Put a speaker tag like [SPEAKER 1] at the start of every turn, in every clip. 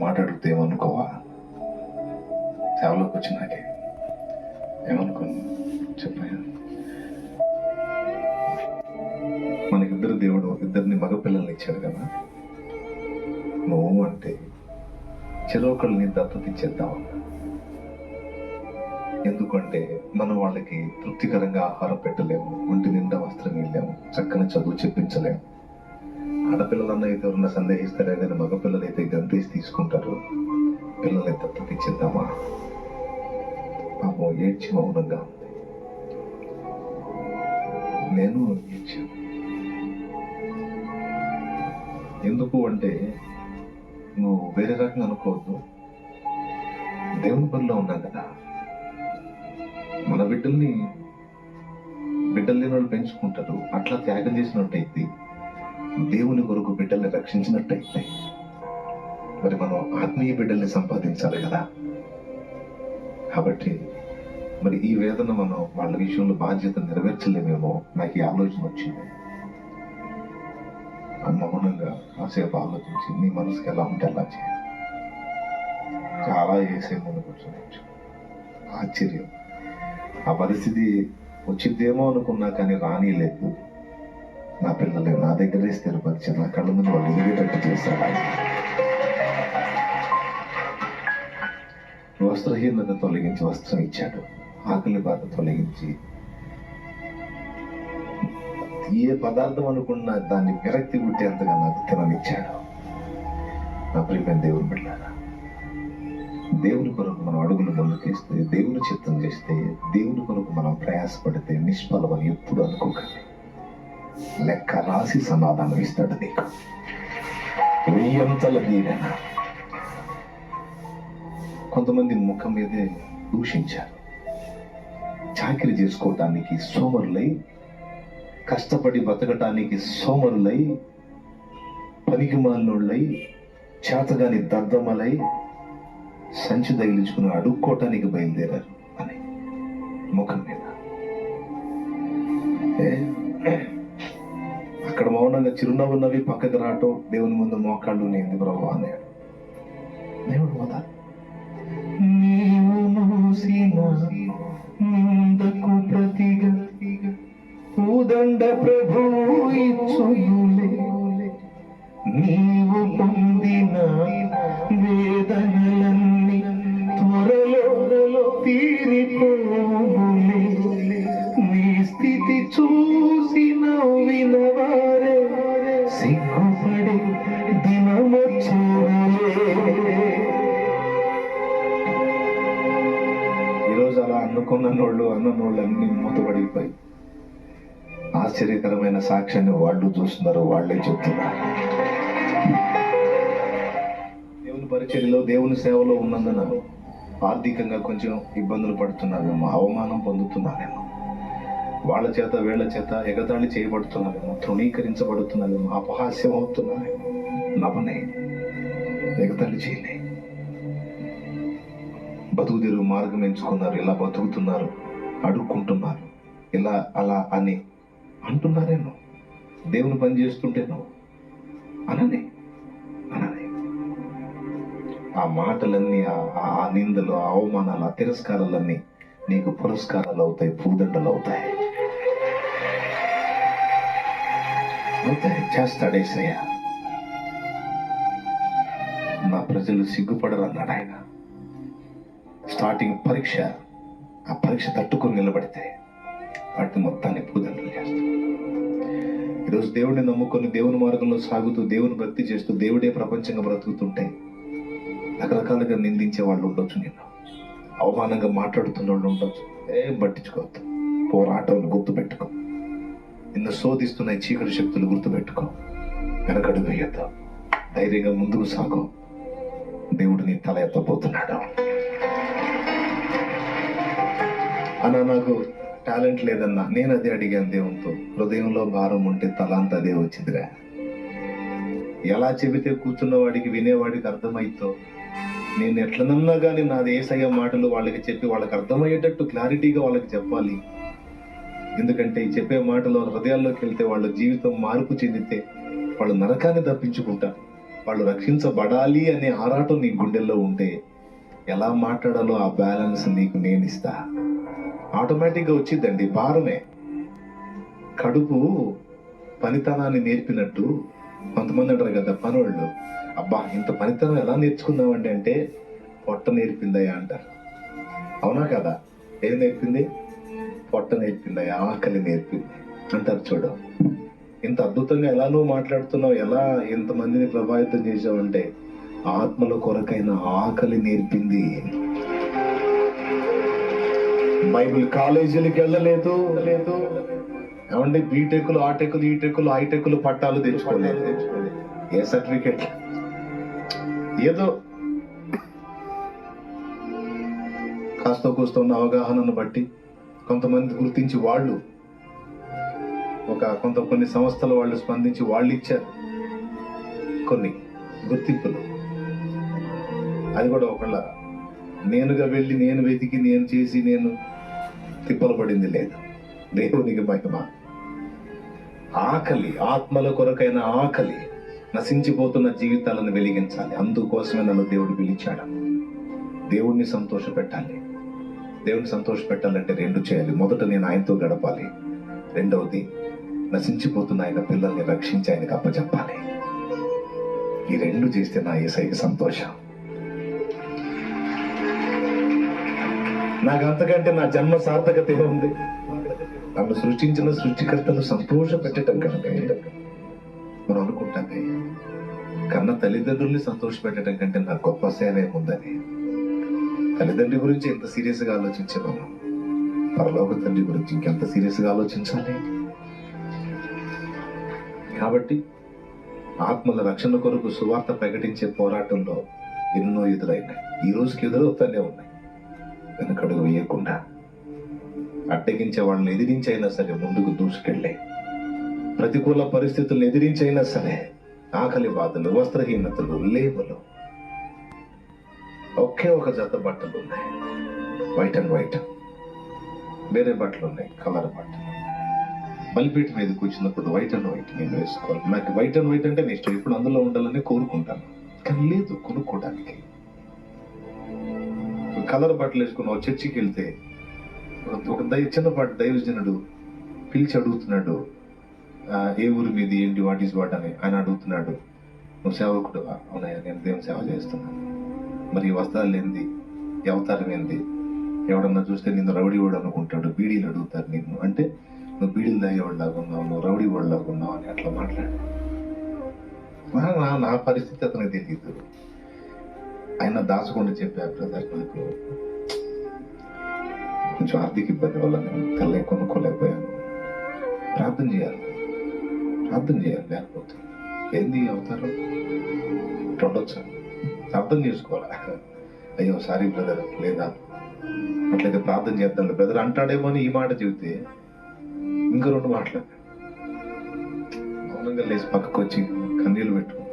[SPEAKER 1] మాట అడిగితే ఏమనుకోవా? సేవలోకి వచ్చినాకే ఏమనుకోను? చెప్పాను? మనకిద్దరు దేవుడు ఇద్దరిని మగపిల్లల్ని ఇచ్చాడు కదా? నువ్వు అంటే చెరొకళ్ళని దత్తత ఇచ్చేద్దాం ఎందుకంటే మనం వాళ్ళకి తృప్తికరంగా ఆహారం పెట్టలేము ఒంటి నిండా వస్త్రం వెళ్ళాము చక్కని చదువు చెప్పించలేము. ఆడపిల్లలన్న అయితే ఎవరన్నా సందేహిస్తారే? కానీ మగపిల్లలు అయితే గంతేసి తీసుకుంటారు. పిల్లల్ని దత్తత పాపం ఏడ్చి మౌనంగా ఉంది. నేను ఏడ్చాను. ఎందుకు అంటే నువ్వు వేరే రకంగా అనుకోవద్దు. దేవుని పనిలో ఉన్నాం కదా. మన బిడ్డల్ని బిడ్డలు లేని వాళ్ళు పెంచుకుంటారు. అట్లా త్యాగం చేసినట్టయితే దేవుని కొరకు బిడ్డల్ని రక్షించినట్టయితే మరి మనం ఆత్మీయ బిడ్డల్ని సంపాదించాలి కదా. కాబట్టి మరి ఈ వేదన మనం వాళ్ళ విషయంలో బాధ్యత నెరవేర్చలేమేమో నాకు ఈ ఆలోచన వచ్చింది. ఆ మౌనంగా కాసేపు ఆలోచించి నీ మనసుకి ఎలా ఉంటే అలా చేయాలి చాలా వేసే ముందు కూర్చోవచ్చు ఆశ్చర్యం. ఆ పరిస్థితి వచ్చిద్దేమో అనుకున్నా కానీ రానిలేదు. నా పిల్లల్ని నా దగ్గరే స్థిరపరిచి నా కళ్ళ ముందు వాళ్ళు ఎదిగేటట్టు చేశాను వస్త్రహీనత తొలగించి వస్త్రం ఇచ్చాడు. ఆకలి బాధ తొలగించి. ఏ పదార్థం అనుకున్నా దాన్ని విరక్తి పుట్టేంతగా నాకు తిననిచ్చాడు. నా ప్రియమైన దేవుని బిడ్డారా దేవుని కొరకు మనం అడుగులు ముందుకేస్తే దేవుని చిత్తం చేస్తే దేవుని కొరకు మనం ప్రయాసపడితే నిష్ఫలమని ఎప్పుడు అనుకోకండి. లెక్క రాసి సమాధానం ఇస్తాడు నీకు. వెయ్యంతల దీవెన. కొంతమంది ముఖం మీదే దూషించారు. చాకరీ చేసుకోవటానికి సోమరులై కష్టపడి బతకటానికి సోమరులై పనికి మాలినోళ్ళై చేతగాని దద్దమలై సంచి తగిలించుకుని అడుక్కోవటానికి బయలుదేరారు అని ముఖం మీద. అక్కడ మౌనంగా చిరునవ్వు నవ్వి పక్కకు రావటం దేవుని ముందు మోకాళ్ళు నేను ప్రభు. అన్నాడు అన్నోళ్ళు నోళ్ళు అన్న అన్ని మూతపడిపోయి ఆశ్చర్యకరమైన సాక్ష్యాన్ని వాళ్ళు చూస్తున్నారు వాళ్ళే చెప్తున్నారు. దేవుని పరిచర్యలో దేవుని సేవలో ఉన్నందున ఆర్థికంగా కొంచెం ఇబ్బందులు పడుతున్నారేమో అవమానం పొందుతున్నారేమో వాళ్ళ చేత వీళ్ళ చేత ఎగతాళి చేయబడుతున్నారేమో తృణీకరించబడుతున్నారేమో అపహాస్యం అవుతున్నారేమో నవనే ఎగతాళి చేయలే బతుకుదేరు మార్గం ఎంచుకున్నారు ఇలా బతుకుతున్నారు అడుక్కుంటున్నారు ఇలా అలా అని అంటున్నారేమో. దేవుని పని చేస్తుంటేనో అననే అననే. ఆ మాటలన్నీ ఆ ఆ- నిందలు ఆ అవమానాలు ఆ తిరస్కారాలన్నీ నీకు పురస్కారాలు అవుతాయి పూదండలు అవుతాయి అవుతాయి చేస్తాడేసయ్య నా ప్రజలు సిగ్గుపడరు అన్నాడు ఆయన. స్టార్టింగ్ పరీక్ష ఆ పరీక్ష తట్టుకొని నిలబడితే వాటిని మొత్తాన్ని పూదండలు చేస్తాం. ఈరోజు దేవుడిని నమ్ముకొని దేవుని మార్గంలో సాగుతూ దేవుని భక్తి చేస్తూ దేవుడే ప్రపంచంగా బ్రతుకుతుంటే రకరకాలుగా నిందించే వాళ్ళు ఉండొచ్చు నేను అవమానంగా మాట్లాడుతున్న వాళ్ళు ఉండొచ్చు. ఏం పట్టించుకోవద్దు. పోరాటం గుర్తుపెట్టుకో. నిన్ను శోధిస్తున్న చీకటి శక్తులు గుర్తుపెట్టుకో. వెనకడు వేయద్దు. ధైర్యంగా ముందుకు సాగు. దేవుడు నీ తల ఎత్తబోతున్నాడు. అన్న నాకు టాలెంట్ లేదన్నా నేను అదే అడిగాను దేవునితో. హృదయంలో భారం ఉంటే తల అదే వచ్చిందిరా. ఎలా చెబితే కూర్చున్న వాడికి వినేవాడికి అర్థమైతో నేను ఎట్లనన్నా కానీ నాది ఏసయ్య మాటలు వాళ్ళకి చెప్పి వాళ్ళకి అర్థమయ్యేటట్టు క్లారిటీగా వాళ్ళకి చెప్పాలి. ఎందుకంటే చెప్పే మాటలు హృదయాల్లోకి వెళ్తే వాళ్ళ జీవితం మార్పు చెందితే వాళ్ళు నరకాన్ని తప్పించుకుంటారు వాళ్ళు రక్షించబడాలి అనే ఆరాటం నీ గుండెల్లో ఉంటే ఎలా మాట్లాడాలో ఆ బ్యాలెన్స్ నీకు నేను ఇస్తా ఆటోమేటిక్గా వచ్చిందండి భారమే. కడుపు పనితనాన్ని నేర్పినట్టు కొంతమంది అంటారు కదా పనోళ్ళు. అబ్బా ఇంత పనితనం ఎలా నేర్చుకుందామండి అంటే పొట్ట నేర్పిందయ్యా అంటారు. అవునా కదా? ఏం నేర్పింది? పొట్ట నేర్పిందయ్యా ఆకలి నేర్పింది. అంటారు చూడు. ఇంత అద్భుతంగా ఎలా నువ్వు మాట్లాడుతున్నావు? ఎలా ఇంతమందిని ప్రభావితం చేసావంటే ఆత్మల కొరకైన ఆకలి నేర్పింది. బైబిల్ కాలేజీలకు వెళ్ళలేదు. లేదు. ఏమంటే బీటెక్లు ఆటెక్లు ఈటెక్లు హైటెక్లు పట్టాలు తెచ్చుకోలేదు. ఏ సర్టిఫికెట్ ఏదో కాస్త కూస్త ఉన్న అవగాహనను బట్టి కొంతమంది గుర్తించి వాళ్ళు ఒక కొంత కొన్ని సంస్థల వాళ్ళు స్పందించి వాళ్ళు ఇచ్చారు. కొన్ని గుర్తింపులు. అది కూడా ఒకళ్ళ. నేనుగా వెళ్ళి నేను వెతికి నేను చేసి నేను తిప్పలు పడింది లేదు. దేవునికి మహిమ. ఆకలి ఆత్మల కొరకైన ఆకలి నశించిపోతున్న జీవితాలను వెలిగించాలి. అందుకోసమే నన్ను దేవుడు పిలిచాడు. దేవుణ్ణి సంతోష పెట్టాలి దేవుడిని సంతోష పెట్టాలంటే రెండు చేయాలి. మొదట నేను ఆయనతో గడపాలి. రెండవది నశించిపోతున్న ఆయన పిల్లల్ని రక్షించి ఆయనకు అప్పచెప్పాలి ఈ రెండు చేస్తే నా ఏసైకి సంతోషం. నాకు అంతకంటే నా జన్మ సార్థకత ఏముంది? నన్ను సృష్టించిన సృష్టికర్తను సంతోష పెట్టడం కంటే మనం అనుకుంటామే కన్న తల్లిదండ్రుల్ని సంతోష పెట్టడం కంటే నాకు గొప్ప సేవ ఏముందని? తల్లిదండ్రి గురించి ఎంత సీరియస్గా ఆలోచించాము పరలోక తండ్రి గురించి ఇంకెంత సీరియస్గా ఆలోచించాలి? కాబట్టి ఆత్మల రక్షణ కొరకు సువార్త ప్రకటించే పోరాటంలో ఎన్నో ఎదురైనాయి. ఈ రోజుకి ఎదురవుతానే ఉన్నాయి. వెనకడుగు వేయకుండా అడ్డగించే వాళ్ళని ఎదిరించైనా సరే ముందుకు దూసుకెళ్ళే. ప్రతికూల పరిస్థితులను ఎదిరించైనా సరే ఆకలి బాధలు వస్త్రహీనతలు లేబులు ఒకే ఒక జత బట్టలు ఉన్నాయి. వైట్ అండ్ వైట్ వేరే బట్టలు ఉన్నాయి కలర్ బట్టలు. బలిపీఠ మీద కూర్చున్నప్పుడు వైట్ అండ్ వైట్ నేను వేసుకోవాలి. నాకు వైట్ అండ్ వైట్ అంటే నేను ఇష్టం. ఇప్పుడు అందులో ఉండాలని కోరుకుంటాను. కానీ లేదు కొనుక్కోవడానికి. కలర్ బట్టలు వేసుకుని ఒక చర్చికి వెళ్తే ఒక దైవ చిన్నపాటి దైవజనుడు పిలిచి అడుగుతున్నాడు ఏ ఊరి మీది? ఏంటి? What is what? అని ఆయన అడుగుతున్నాడు. నువ్వు సేవకుడు? అవునయ్యా నేను దేవుని సేవ చేస్తున్నాను. మరి ఈ వస్త్రాలు ఏంది? ఈ అవతారం ఏంది? ఎవడన్నా చూస్తే నిన్ను రౌడీ వాడు అనుకుంటాడు బీడీలు అడుగుతారు నిన్ను. అంటే నువ్వు బీడీలు తాగేవాడిలాగా ఉన్నావు నువ్వు రౌడీ వాడిలాగా ఉన్నావు అని అట్లా మాట్లాడు. నా- నా- నా పరిస్థితి అతనికి తెలియదు ఆయన దాచకుండా చెప్పారు బ్రదర్ నాకు కొంచెం ఆర్థిక ఇబ్బంది వల్ల నేను తెల్ల కొనుక్కోలేకపోయాను. ప్రార్థన చేయాలి. ప్రార్థన చేయాలి లేకపోతే ఏంది అవుతారు అవతారం? ఉండొచ్చు అర్థం చేసుకోవాలి? అయ్యో సారీ బ్రదర్ లేదా? అట్లయితే ప్రార్థన చేద్దాం బ్రదర్ అంటాడేమో అని ఈ మాట చెబితే ఇంకా రెండు మాటలు మౌనంగా లేచి పక్కకు వచ్చి కన్నీళ్ళు పెట్టుకో.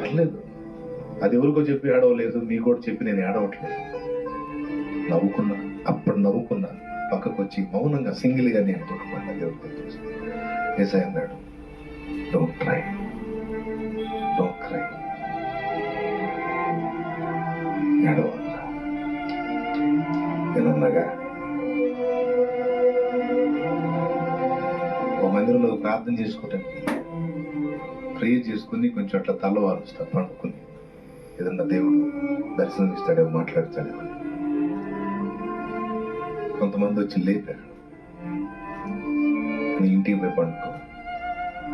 [SPEAKER 1] పర్లేదు అది ఎవరికో చెప్పి ఏడవలేదు మీ కూడా చెప్పి నేను ఏడవట్లేదు. నవ్వుకున్నా అప్పుడు నవ్వుకున్నా పక్కకు వచ్చి మౌనంగా సింగిల్గా నేను తోడుకున్నా దేవుడికి ఏసై అన్నాడు డోంట్ ట్రై డోంట్ క్రై ఏడవన్నా నేనన్నాగా? ఒక మందిరంలో ప్రార్థన చేసుకోవటానికి ప్రేయర్ చేసుకుని కొంచెం అట్లా తల వారుస్తా పండుకుని. ఏదన్నా దేవుడు దర్శనం ఇస్తాడేమో మాట్లాడతాడేమో. కొంతమంది వచ్చి లేపారు. నీ ఇంటికి పోయి పండుకో.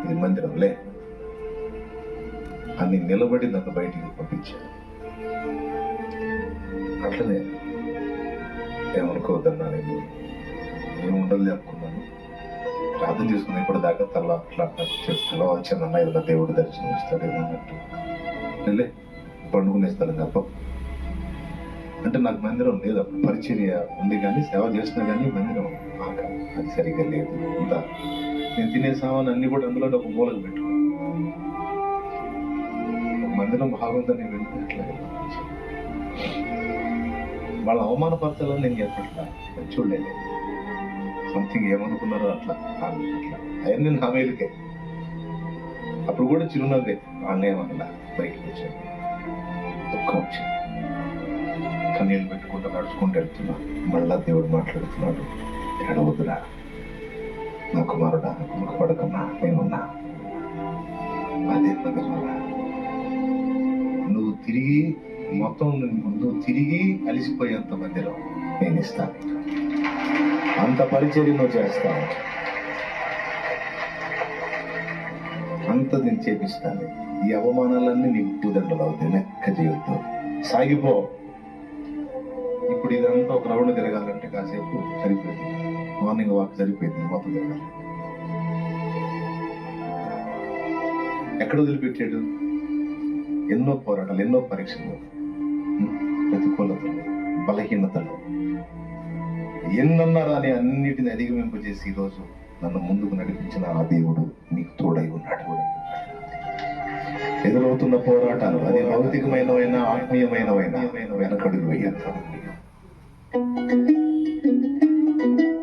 [SPEAKER 1] ఇది మందిరం లే. అని నిలబడి నన్ను బయటికి పంపించారు. అట్లనే ఏమనుకోవద్దన్నా నేను. ఏముండదు అనుకున్నాను ప్రార్థన చేసుకుని ఇప్పుడు దాకా తల అట్లా తల చిన్న ఏదైనా దేవుడు దర్శనం ఇస్తాడు అన్నట్టు. లే పండుకునే స్థలం తప్ప. అంటే నాకు మందిరం లేదు అప్పుడు పరిచర్య ఉంది కానీ సేవ చేసినా కానీ మందిరం ఆక అది సరిగ్గా లేదు. అంతా నేను తినే సామాన్ అన్ని కూడా అందులో ఒక మూలకు పెట్టు. మందిరం బాగుందని వెళ్తే అట్లా వాళ్ళ అవమానపరచాలని నేను చెప్పట్లా. చూడలేదు. సంథింగ్ ఏమనుకున్నారో అట్లా అట్లా. అవన్నీ నా మేలుకే అప్పుడు కూడా చిరునవ్వే. అన్నేమన్నా బయటకు వచ్చాను. దుఃఖం వచ్చింది కన్నీళ్ళు పెట్టుకుంటూ నడుచుకుంటూ వెళ్తున్నా. మళ్ళా దేవుడు మాట్లాడుతున్నాడు. ఎడవద్దురా నా కుమారుడా దుఃఖపడకన్నా నేనున్నా. అదే ప్రగతురా నువ్వు తిరిగి మొత్తం నువ్వు తిరిగి అలిసిపోయేంత మధ్యలో నేను ఇస్తాను అంత పరిచర్య నువ్వు చేస్తావు అంత నేను చేపిస్తాను. ఈ అవమానాలన్నీ నీకు పూదండలు అవుతాయి లెక్క చేయొద్దు. సాగిపో ఇప్పుడు ఇదంతా ఒక రౌండ్ తిరగాలంటే కాసేపు సరిపోయింది. మార్నింగ్ వాక్ సరిపోయింది మొత్తం తిరగాలి. ఎక్కడ వదిలిపెట్టాడు? ఎన్నో పోరాటాలు ఎన్నో పరీక్షలు. ప్రతికూలతలు బలహీనతలు. ఎన్నున్నారని అని అన్నిటిని అధిగమింపజేసి ఈరోజు నన్ను ముందుకు నడిపించిన ఆ దేవుడు నీకు తోడై ఉన్నాడు. ఎదురవుతున్న పోరాటాలు అది భౌతికమైనవైనా ఆత్మీయమైనవైనా వెనకడుగు వేయద్దు.